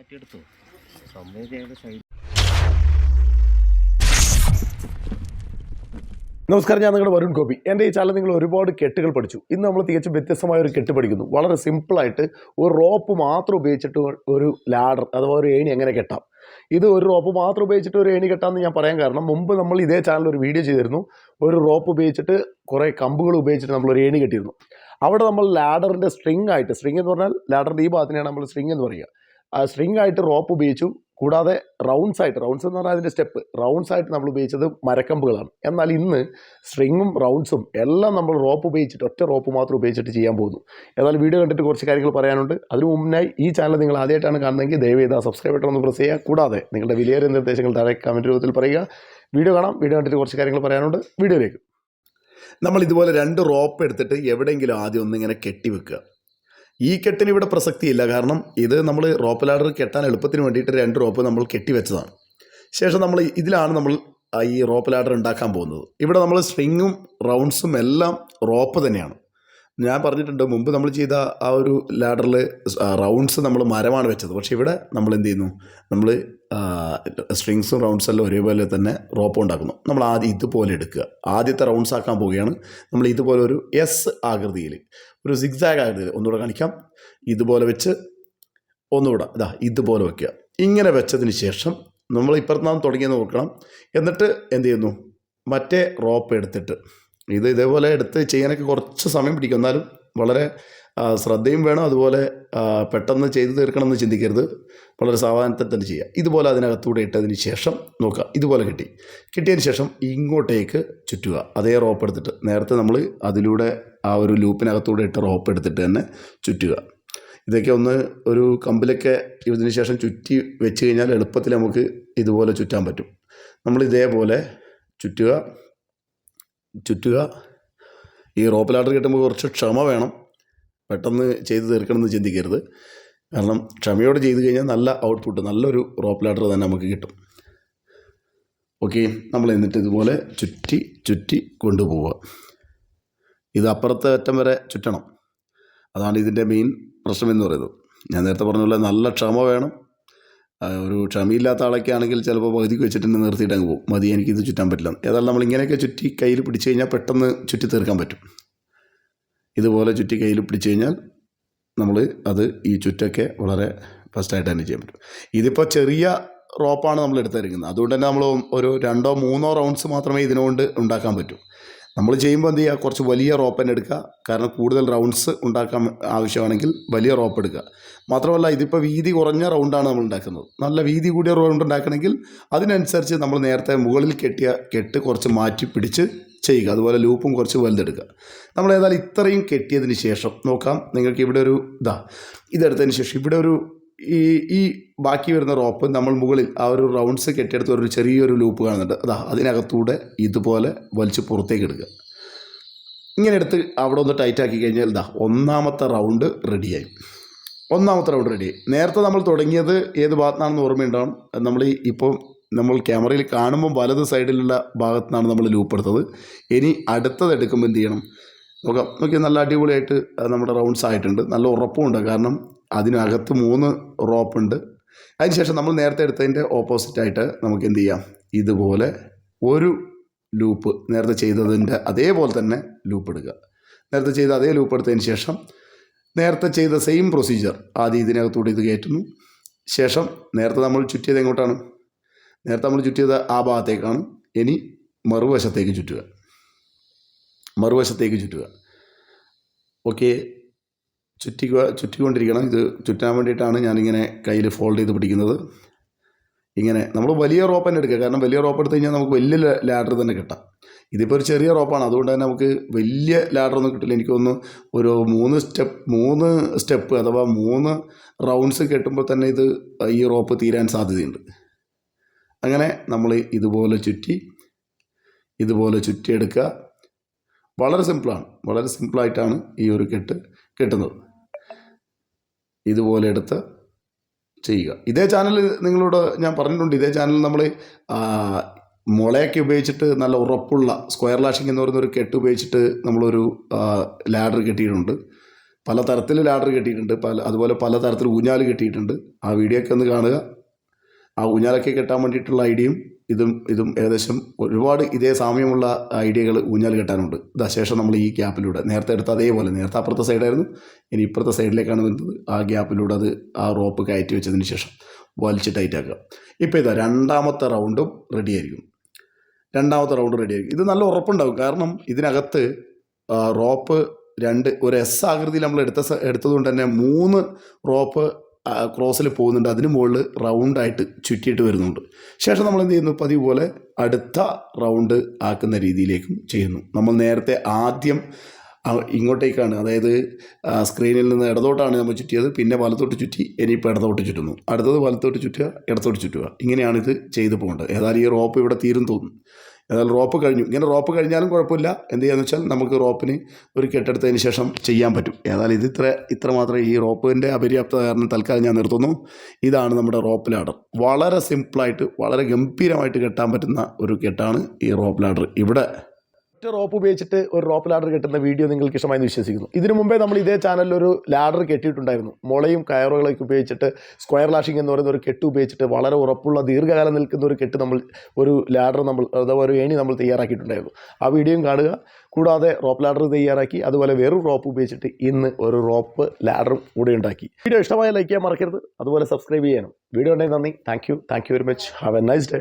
മാറ്റിയെടുത്തു. നമസ്കാരം ഞാൻ നിങ്ങളുടെ വരുൺ കോപ്പി എന്റെ ഈ ചാനൽ നിങ്ങൾ ഒരുപാട് കെട്ടുകൾ പഠിച്ചു. ഇന്ന് നമ്മൾ തികച്ചും വ്യത്യസ്തമായ ഒരു കെട്ട് പഠിക്കുന്നു. വളരെ സിമ്പിളായിട്ട് ഒരു റോപ്പ് മാത്രം ഉപയോഗിച്ചിട്ട് ഒരു ലാഡർ അഥവാ ഒരു ഏണി എങ്ങനെ കെട്ടാം. ഇത് ഒരു റോപ്പ് മാത്രം ഉപയോഗിച്ചിട്ട് ഒരു ഏണി കെട്ടാമെന്ന് ഞാൻ പറയാൻ കാരണം മുമ്പ് നമ്മൾ ഇതേ ചാനലിൽ ഒരു വീഡിയോ ചെയ്തിരുന്നു. ഒരു റോപ്പ് ഉപയോഗിച്ചിട്ട് കുറേ കമ്പുകൾ ഉപയോഗിച്ചിട്ട് നമ്മൾ ഒരു ഏണി കെട്ടിയിരുന്നു. അവിടെ നമ്മൾ ലാഡറിന്റെ സ്ട്രിങ് ആയിട്ട് സ്ട്രിങ് എന്ന് പറഞ്ഞാൽ ലാഡറിന്റെ ഈ ഭാഗത്തിനെയാണ് നമ്മൾ സ്ട്രിങ് എന്ന് പറയുക. സ്ട്രിങ് ആയിട്ട് റോപ്പ് ഉപയോഗിച്ചു കൂടാതെ റൗണ്ട്സ് ആയിട്ട് റൗണ്ട്സ് എന്ന് പറഞ്ഞാൽ അതിന്റെ സ്റ്റെപ്പ് റൗണ്ട്സ് ആയിട്ട് നമ്മൾ ഉപയോഗിച്ചത് മരക്കമ്പുകളാണ്. എന്നാൽ ഇന്ന് സ്ട്രിങ്ങും റൗണ്ട്സും എല്ലാം നമ്മൾ റോപ്പ് ഉപയോഗിച്ചിട്ട് ഒറ്റ റോപ്പ് മാത്രം ഉപയോഗിച്ചിട്ട് ചെയ്യാൻ പോകുന്നു. എന്നാൽ വീഡിയോ കണ്ടിട്ട് കുറച്ച് കാര്യങ്ങൾ പറയാനുണ്ട്. അതിനു മുമ്പായി ഈ ചാനൽ നിങ്ങൾ ആദ്യമായിട്ടാണ് കാണുന്നതെങ്കിൽ ദയവേദ സബ്സ്ക്രൈബ് ബട്ടൺ ഒന്ന് പ്രസ് ചെയ്യുക. കൂടാതെ നിങ്ങളുടെ വിലയേറിയ നിർദ്ദേശങ്ങൾ താഴെ കമന്റ് രൂപത്തിൽ പറയുക. വീഡിയോ കാണാം. വീഡിയോ കണ്ടിട്ട് കുറച്ച് കാര്യങ്ങൾ പറയാനുണ്ട്. വീഡിയോയിലേക്ക് നമ്മൾ ഇതുപോലെ രണ്ട് റോപ്പ് എടുത്തിട്ട് എവിടെയെങ്കിലും ആദ്യം ഒന്നിങ്ങനെ കെട്ടിവെക്കുക. ഈ കെട്ടിന് ഇവിടെ പ്രസക്തിയില്ല. കാരണം ഇത് നമ്മൾ റോപ്പ് ലാഡർ കെട്ടാൻ എളുപ്പത്തിന് വേണ്ടിയിട്ട് രണ്ട് റോപ്പ് നമ്മൾ കെട്ടിവെച്ചതാണ് ശേഷം നമ്മൾ ഇതിലാണ് നമ്മൾ ഈ റോപ്പ് ലാഡർ ഉണ്ടാക്കാൻ പോകുന്നത്. ഇവിടെ നമ്മൾ സ്ട്രിങ്ങും റൗണ്ട്സും എല്ലാം റോപ്പ് തന്നെയാണ്. ഞാൻ പറഞ്ഞിട്ടുണ്ട് മുമ്പ് നമ്മൾ ചെയ്ത ആ ഒരു ലാഡറിൽ റൗണ്ട്സ് നമ്മൾ മരമാണ് വെച്ചത്. പക്ഷേ ഇവിടെ നമ്മൾ എന്ത് ചെയ്യുന്നു? നമ്മൾ സ്ട്രിങ്സും റൗണ്ട്സും എല്ലാം ഒരേപോലെ തന്നെ റോപ്പ് ഉണ്ടാക്കുന്നു. നമ്മൾ ആദ്യം ഇതുപോലെ എടുക്കുക. ആദ്യത്തെ റൗണ്ട്സ് ആക്കാൻ പോവുകയാണ്. നമ്മൾ ഇതുപോലെ ഒരു എസ് ആകൃതിയിൽ ഒരു സിഗ്സാഗ് ആകൃതിയിൽ ഒന്നുകൂടെ കാണിക്കാം. ഇതുപോലെ വെച്ച് ഒന്നുകൂടെ ഇതാ ഇതുപോലെ വയ്ക്കുക ഇങ്ങനെ വെച്ചതിന് ശേഷം നമ്മൾ ഇപ്പുറത്തുനിന്ന് തുടങ്ങിയെന്ന് നോക്കണം എന്നിട്ട് എന്ത് ചെയ്യുന്നു? മറ്റേ റോപ്പ് എടുത്തിട്ട് ഇത് ഇതേപോലെ എടുത്ത് ചെയ്യാനൊക്കെ കുറച്ച് സമയം പിടിക്കും. എന്നാലും വളരെ ശ്രദ്ധയും വേണം. അതുപോലെ പെട്ടെന്ന് ചെയ്തു തീർക്കണമെന്ന് ചിന്തിക്കരുത്. വളരെ സാവധാനത്തിൽ തന്നെ ചെയ്യുക. ഇതുപോലെ അതിനകത്തൂടെ ഇട്ടതിന് ശേഷം നോക്കുക. ഇതുപോലെ കിട്ടി. കിട്ടിയതിന് ശേഷം ഇങ്ങോട്ടേക്ക് ചുറ്റുക. അതേ റോപ്പ് എടുത്തിട്ട്. നേരത്തെ നമ്മൾ അതിലൂടെ ആ ഒരു ലൂപ്പിനകത്തൂടെ ഇട്ട റോപ്പ് എടുത്തിട്ട് തന്നെ ചുറ്റുക. ഇതൊക്കെ ഒന്ന് ഒരു കമ്പിലൊക്കെ ഇതിന് ശേഷം ചുറ്റി വെച്ച് കഴിഞ്ഞാൽ എളുപ്പത്തിൽ നമുക്ക് ഇതുപോലെ ചുറ്റാൻ പറ്റും. നമ്മൾ ഇതേപോലെ ചുറ്റുക. ചുറ്റുക. ഈ റോപ്പ് ലാഡർ കിട്ടുമ്പോൾ കുറച്ച് ക്ഷമ വേണം. പെട്ടെന്ന് ചെയ്ത് തീർക്കണമെന്ന് ചിന്തിക്കരുത്. കാരണം ക്ഷമയോടെ ചെയ്ത് കഴിഞ്ഞാൽ നല്ല ഔട്ട്പുട്ട് നല്ലൊരു റോപ്പ് ലാഡർ തന്നെ നമുക്ക് കിട്ടും. ഓക്കെ നമ്മൾ എന്നിട്ട് ഇതുപോലെ ചുറ്റി ചുറ്റി കൊണ്ടുപോവുക. ഇത് അപ്പുറത്തെ അറ്റം വരെ ചുറ്റണം. അതാണ് ഇതിന്റെ മെയിൻ പ്രശ്നം എന്ന് പറയുന്നത്. ഞാൻ നേരത്തെ പറഞ്ഞ പോലെ നല്ല ക്ഷമ വേണം. ഒരു ക്ഷമയില്ലാത്ത ആളൊക്കെ ആണെങ്കിൽ ചിലപ്പോൾ പകുതിക്ക് വെച്ചിട്ട് തന്നെ നിർത്തിയിട്ട് അങ്ങ് പോകും. മതി എനിക്കിത് ചുറ്റാൻ പറ്റില്ല. ഏതായാലും നമ്മൾ ഇങ്ങനെയൊക്കെ ചുറ്റി കയ്യിൽ പിടിച്ചു കഴിഞ്ഞാൽ പെട്ടെന്ന് ചുറ്റി തീർക്കാൻ പറ്റും. ഇതുപോലെ ചുറ്റി കയ്യിൽ പിടിച്ചു കഴിഞ്ഞാൽ നമ്മൾ അത് ഈ ചുറ്റൊക്കെ വളരെ ഫസ്റ്റായിട്ട് തന്നെ ചെയ്യാൻ പറ്റും. ഇതിപ്പോൾ ചെറിയ റോപ്പാണ് നമ്മൾ എടുത്തിരിക്കുന്നത്. അതുകൊണ്ട് തന്നെ നമ്മൾ ഒരു രണ്ടോ മൂന്നോ റൗണ്ട്സ് മാത്രമേ ഇതിനുകൊണ്ട് ഉണ്ടാക്കാൻ പറ്റൂ. നമ്മൾ ചെയ്യുമ്പോൾ എന്ത് ചെയ്യുക? കുറച്ച് വലിയ റോപ്പ് തന്നെ എടുക്കുക. കാരണം കൂടുതൽ റൗണ്ട്സ് ഉണ്ടാക്കാൻ ആവശ്യമാണെങ്കിൽ വലിയ റോപ്പ് എടുക്കുക. മാത്രമല്ല ഇതിപ്പോൾ വീതി കുറഞ്ഞ റൗണ്ടാണ് നമ്മൾ ഉണ്ടാക്കുന്നത്. നല്ല വീതി കൂടിയ റൗണ്ട് ഉണ്ടാക്കണമെങ്കിൽ അതിനനുസരിച്ച് നമ്മൾ നേരത്തെ മുകളിൽ കെട്ടിയ കെട്ട് കുറച്ച് മാറ്റി പിടിച്ച് ചെയ്യുക. അതുപോലെ ലൂപ്പും കുറച്ച് വലുതെടുക്കുക. നമ്മൾ ഏതായാലും ഇത്രയും കെട്ടിയതിന് ശേഷം നോക്കാം. നിങ്ങൾക്ക് ഇവിടെ ഒരു ഇതാ ഇതെടുത്തതിന് ശേഷം ഇവിടെ ഒരു ഈ ഈ ബാക്കി വരുന്ന റോപ്പ് നമ്മൾ മുകളിൽ ആ ഒരു റൗണ്ട്സ് കെട്ടിയെടുത്ത് ഒരു ചെറിയൊരു ലൂപ്പ് കാണുന്നുണ്ട്. അതാ അതിനകത്തൂടെ ഇതുപോലെ വലിച്ച് പുറത്തേക്ക് എടുക്കുക ഇങ്ങനെ എടുത്ത് അവിടെ ഒന്ന് ടൈറ്റ് ആക്കി കഴിഞ്ഞാൽ ഇതാ ഒന്നാമത്തെ റൗണ്ട് റെഡിയായി. ഒന്നാമത്തെ റൗണ്ട് റെഡിയായി. നേരത്തെ നമ്മൾ തുടങ്ങിയത് ഏത് ഭാഗത്തുനിന്നാണെന്ന് ഓർമ്മയുണ്ടാവും? നമ്മൾ ഇപ്പം നമ്മൾ ക്യാമറയിൽ കാണുമ്പോൾ വലത് സൈഡിലുള്ള ഭാഗത്തുനിന്നാണ് നമ്മൾ ലൂപ്പ് എടുത്തത്. ഇനി അടുത്തത് എടുക്കുമ്പോൾ എന്ത് ചെയ്യണം? നോക്കാം. നോക്കി നല്ല അടിപൊളിയായിട്ട് നമ്മുടെ റൗണ്ട്സ് ആയിട്ടുണ്ട്. നല്ല ഉറപ്പുമുണ്ട് കാരണം അതിനകത്ത് മൂന്ന് റോപ്പ് റോപ്പുണ്ട് അതിനുശേഷം നമ്മൾ നേരത്തെ എടുത്തതിന്റെ ഓപ്പോസിറ്റായിട്ട് നമുക്ക് എന്ത് ചെയ്യാം? ഇതുപോലെ ഒരു ലൂപ്പ് നേരത്തെ ചെയ്തതിന്റെ അതേപോലെ തന്നെ ലൂപ്പ് എടുക്കുക നേരത്തെ ചെയ്ത അതേ ലൂപ്പ് എടുത്തതിന് ശേഷം നേരത്തെ ചെയ്ത സെയിം പ്രൊസീജിയർ ആദ്യം ഇതിനകത്തൂടെ ഇത് കയറ്റുന്നു. ശേഷം നേരത്തെ നമ്മൾ ചുറ്റിയത് എങ്ങോട്ടാണ്? നേരത്തെ നമ്മൾ ചുറ്റിയത് ആ ഭാഗത്തേക്കാണ്. ഇനി മറുവശത്തേക്ക് ചുറ്റുക. മറുവശത്തേക്ക് ചുറ്റുക. ഓക്കെ ചുറ്റിക്കുക ചുറ്റിക്കൊണ്ടിരിക്കണം. ഇത് ചുറ്റാൻ വേണ്ടിയിട്ടാണ് ഞാനിങ്ങനെ കയ്യിൽ ഫോൾഡ് ചെയ്ത് പിടിക്കുന്നത്. ഇങ്ങനെ നമ്മൾ വലിയ റോപ്പ് തന്നെ എടുക്കുക. കാരണം വലിയ റോപ്പ് എടുത്തു കഴിഞ്ഞാൽ നമുക്ക് വലിയ ലാഡർ തന്നെ കിട്ടാം. ഇതിപ്പോൾ ഒരു ചെറിയ റോപ്പാണ് അതുകൊണ്ട് തന്നെ നമുക്ക് വലിയ ലാഡർ ഒന്നും കിട്ടില്ല. എനിക്ക് തോന്നുന്നു ഒരു മൂന്ന് സ്റ്റെപ്പ് മൂന്ന് സ്റ്റെപ്പ് അഥവാ മൂന്ന് റൗണ്ട്സ് കെട്ടുമ്പോൾ തന്നെ ഇത് ഈ റോപ്പ് തീരാൻ സാധ്യതയുണ്ട്. അങ്ങനെ നമ്മൾ ഇതുപോലെ ചുറ്റി ഇതുപോലെ ചുറ്റിയെടുക്കുക. വളരെ സിമ്പിളാണ് വളരെ സിമ്പിളായിട്ടാണ് ഈ ഒരു കെട്ട് കെട്ടുന്നത്. ഇതുപോലെ എടുത്ത് ചെയ്യുക. ഇതേ ചാനൽ നിങ്ങളോട് ഞാൻ പറഞ്ഞിട്ടുണ്ട്. ഇതേ ചാനൽ നമ്മൾ മുളയൊക്കെ ഉപയോഗിച്ചിട്ട് നല്ല ഉറപ്പുള്ള സ്ക്വയർ ലാഷിംഗ് എന്ന് പറയുന്ന ഒരു കെട്ട് ഉപയോഗിച്ചിട്ട് നമ്മളൊരു ലാഡർ കെട്ടിയിട്ടുണ്ട്. പല തരത്തിൽ ലാഡർ കെട്ടിയിട്ടുണ്ട്. പല അതുപോലെ പല തരത്തിൽ ഊഞ്ഞാൽ കെട്ടിയിട്ടുണ്ട്. ആ വീഡിയോ ഒക്കെ ഒന്ന് കാണുക. ആ ഊഞ്ഞാലൊക്കെ കെട്ടാൻ വേണ്ടിയിട്ടുള്ള ഐഡിയയും ഇതും ഇതും ഏകദേശം ഒരുപാട് ഇതേ സാമ്യമുള്ള ഐഡിയകൾ ഊഞ്ഞാൽ കെട്ടാനുണ്ട്. ശേഷം നമ്മൾ ഈ ഗ്യാപ്പിലൂടെ നേരത്തെ എടുത്ത അതേപോലെ നേരത്തെ അപ്പുറത്തെ സൈഡായിരുന്നു ഇനി ഇപ്പുറത്തെ സൈഡിലേക്കാണ് വരുന്നത്. ആ ഗ്യാപ്പിലൂടെ അത് ആ റോപ്പ് കയറ്റി വെച്ചതിന് ശേഷം വലിച്ച് ടൈറ്റാക്കുക ഇപ്പോൾ ഇതാ രണ്ടാമത്തെ റൗണ്ടും റെഡി ആയിരിക്കും. രണ്ടാമത്തെ റൗണ്ട് റെഡി ആയിരിക്കും. ഇത് നല്ല ഉറപ്പുണ്ടാവും കാരണം ഇതിനകത്ത് റോപ്പ് രണ്ട് ഒരു എസ് ആകൃതിയിൽ നമ്മൾ എടുത്ത എടുത്തതുകൊണ്ട് തന്നെ മൂന്ന് റോപ്പ് ക്രോസിൽ പോകുന്നുണ്ട്. അതിന് മുകളിൽ റൗണ്ടായിട്ട് ചുറ്റിയിട്ട് വരുന്നുണ്ട്. ശേഷം നമ്മൾ എന്ത് ചെയ്യുന്നു? പതിവ് പോലെ അടുത്ത റൗണ്ട് ആക്കുന്ന രീതിയിലേക്കും ചെയ്യുന്നു. നമ്മൾ നേരത്തെ ആദ്യം ഇങ്ങോട്ടേക്കാണ്. അതായത് സ്ക്രീനിൽ നിന്ന് ഇടതോട്ടാണ് നമ്മൾ ചുറ്റിയത്. പിന്നെ വലത്തോട്ട് ചുറ്റി ഇനിയിപ്പോൾ ഇടതോട്ട് ചുറ്റുന്നു. അടുത്തത് വലത്തോട്ട് ചുറ്റുക ഇടത്തോട്ട് ചുറ്റുക. ഇങ്ങനെയാണ് ഇത് ചെയ്തു പോകേണ്ടത്. ഏതായാലും ഈ റോപ്പ് ഇവിടെ തീരും തോന്നും ഏതായാലും റോപ്പ് കഴിഞ്ഞു. ഇങ്ങനെ റോപ്പ് കഴിഞ്ഞാലും കുഴപ്പമില്ല. എന്ത് ചെയ്യാന്ന് വെച്ചാൽ നമുക്ക് റോപ്പിന് ഒരു കെട്ടെടുത്തതിന് ശേഷം ചെയ്യാൻ പറ്റും. ഏതായാലും ഇത് ഇത്ര ഇത്ര മാത്രമേ ഈ റോപ്പിന്റെ അപര്യാപ്തത കാരണം തൽക്കാലം ഞാൻ നിർത്തുന്നു. ഇതാണ് നമ്മുടെ റോപ്പ് ലാഡർ വളരെ സിമ്പിളായിട്ട് വളരെ ഗംഭീരമായിട്ട് കെട്ടാൻ പറ്റുന്ന ഒരു കെട്ടാണ് ഈ റോപ്പ് ലാഡർ ഇവിടെ ഒറ്റ റോപ്പ് ഉപയോഗിച്ചിട്ട് ഒരു റോപ്പ് ലാഡർ കെട്ടുന്ന വീഡിയോ നിങ്ങൾക്ക് ഇഷ്ടമായി വിശ്വസിക്കുന്നു. ഇതിനു മുമ്പേ നമ്മൾ ഇതേ ചാനലിൽ ഒരു ലാഡർ കെട്ടിയിട്ടുണ്ടായിരുന്നു. മുളയും കയറുകളൊക്കെ ഉപയോഗിച്ചിട്ട് സ്ക്വയർ ലാഷിംഗ് എന്ന് പറയുന്ന ഒരു കെട്ട് ഉപയോഗിച്ചിട്ട് വളരെ ഉറപ്പുള്ള ദീർഘകാലം നിൽക്കുന്ന ഒരു കെട്ട് നമ്മൾ ഒരു ലാഡർ നമ്മൾ അഥവാ ഒരു ഏണി നമ്മൾ തയ്യാറാക്കിയിട്ടുണ്ടായിരുന്നു. ആ വീഡിയോയും കാണുക. കൂടാതെ റോപ്പ് ലാഡർ തയ്യാറാക്കി. അതുപോലെ വേറൊരു റോപ്പ് ഉപയോഗിച്ചിട്ട് ഇന്ന് ഒരു റോപ്പ് ലാഡറും കൂടെ ഉണ്ടാക്കി. വീഡിയോ ഇഷ്ടമായ ലൈക്ക് ചെയ്യാൻ മറക്കരുത്. അതുപോലെ സബ്സ്ക്രൈബ് ചെയ്യാനും. വീഡിയോ ഉണ്ടെങ്കിൽ നന്ദി. Thank you thank you very much have a nice day